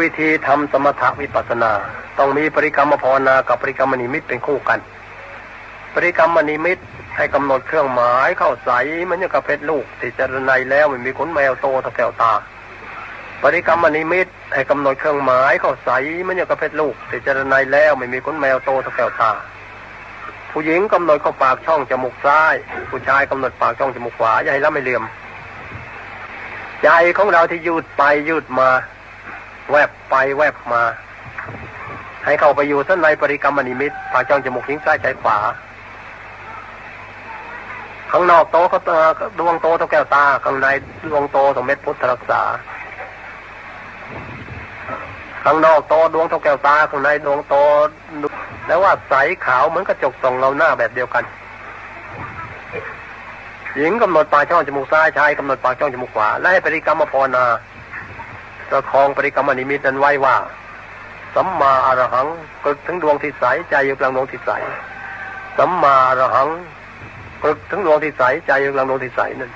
วิธีทำสมถะวิปัสนา ต้องมีปริกรรมภาวนากับปริกรรมนิมิตเป็นคู่กัน ปริกรรมนิมิตให้กำหนดเครื่องหมายเข้าใสเหมันอย่างกับเพชรลูกที่เจรไนแล้วมันมีขนแมวโตเท่าแก้วตา ปริกรรมนิมิตให้กำหนดเครื่องหมายเข้าใสเหมันอย่างกับเพชรลูกที่เจรไนแล้วไม่มีขนแมวโตเท่าแก้วตา ผู้หญิงกำหนดเข้าปากช่องจมูกซ้าย ผู้ชายกำหนดปากช่องจมูกขวาอย่าให้ละไม่เหลี่ยม ใจของเราที่ยืดไปยืดมา แวบไปแวบมา ให้เข้าไปอยู่ส้นในปริกรรมนิมิตปากช่องจมูกทิ้งซ้ายใจขวา ข้างนอกโตเขาดวงโตเท่าแก้วตา ข้างในดวงโตเท่าเม็ดพุทธรักษา ข้างนอกโตดวงเท่าแก้วตา ข้างในดวงโต แล้วว่าใสขาวเหมือนกระจกส่องเราหน้าแบบเดียวกันหญิงกำหนดปากช่องจมูกซ้ายชายกำหนดปากช่องจมูกขวา และให้ปริกรรมภาวนา ประคองปริกรรมนิมิตนั้นไว้ว่า สัมมาอรหังกึกถึงดวงที่ใสใจอยู่กลางดวงที่ใสสัมมาอรหังกึกถึงดวงที่ใสใจอยู่กลางดวงที่ใสนั่น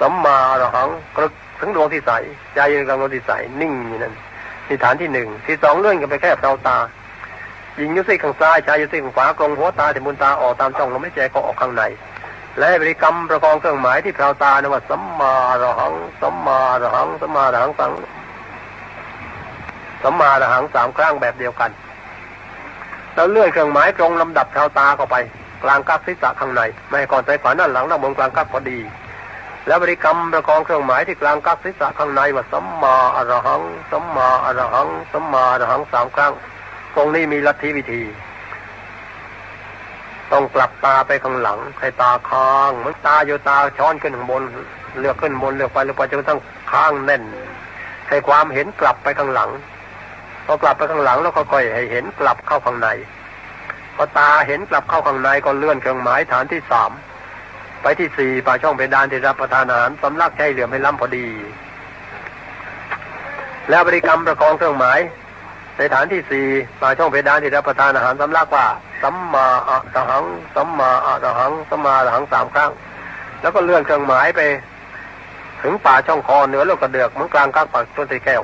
สัมมาอรหังกึกถึงดวงที่ใสใจอยู่กลางดวงที่ใสนิ่งอยู่นั่นนี่ฐานที่หนึ่งที่สองเลื่อนกันไปแค่เปล่าตาหญิงยุสิข้างซ้ายชายยุสิข้างขวากลงหัวตาที่มุนตาออกตามช่องลมหายใจก็ออกข้างในและบริกรรมประกองเครื่องหมายที่เปล่าตานะว่าสัมมาอรหังสัมมาอรหังสัมมาอรหังสัง สัมมาอรหังสามครั้งแบบเดียวกัน แล้วเลื่อนเครื่องหมายตรงลำดับเปล่าตาเข้าไป กลางกักศีรษะข้างในไม่ก่อนใจขวานั่นหลังหน้าบนกลางกักพอดี แล้วบริกรรมประกองเครื่องหมายที่กลางกักศีรษะข้างในว่าสัมมาอรหังสัมมาอรหังสัมมาอรหังสามครั้ง ตรงนี้มีลัทธิวิธี ต้องกลับตาไปข้างหลังให้ตาค้างเมือนตาอยู่ตาช้อนขึ้นข้างบนเลือกขึ้นบนเลือกไปเลือกไปจนกระทั่งค้างแน่นให้ความเห็นกลับไปข้างหลัง พอกลับไปข้างหลังแล้วก็ค่อยให้เห็นกลับเข้าข้างในพอตาเห็นกลับเข้าข้างในก็เลื่อนเครื่องหมายฐานที่สามไปที่สี่ป่าช่องเพดานที่รับประทานอาหารสำลักใช้เหลื่อมให้ล้ำพอดี แล้วบริกรรมประคองเครื่องหมาย ในฐานที่สี่ป่าช่องเพดานที่รับประทานอาหารสำลักว่าสัมมาอะระหังสัมมาอะระหังสัมมาอะระหังสามครั้ง แล้วก็เลื่อนเครื่องหมายไป ถึงป่าช่องคอเหนือโลกกระเดือกเหมือนกลางกลางปากต้นตะแก้ว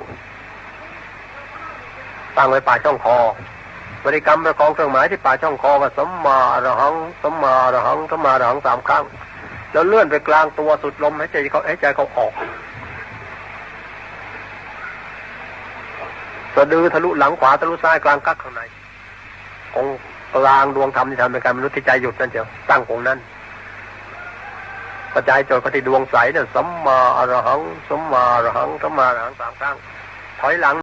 ตั้งไว้ป่าช่องคอบริกรรมประคองเครื่องหมายที่ป่าช่องคอว่าสัมมาอรหังสัมมาอรหังสัมมาอรหังสามครั้ง แล้วเลื่อนไปกลางตัวสุดลมใหายใจเขาใหายใจเขาออกสะดือทะลุหลังขวาทะลุซ้ายกลางกักข้างในองกลางดวงธรรมที่ทำเป็นการมนุษย์ที่ใจหยุดนั่นเดียวตั้งองนั้นกระจายจดปที่ดวงใสเนี่ยสัมมาอรหังสัมมาอรหังสัมมาอรหังสามครั้งถอยหลัง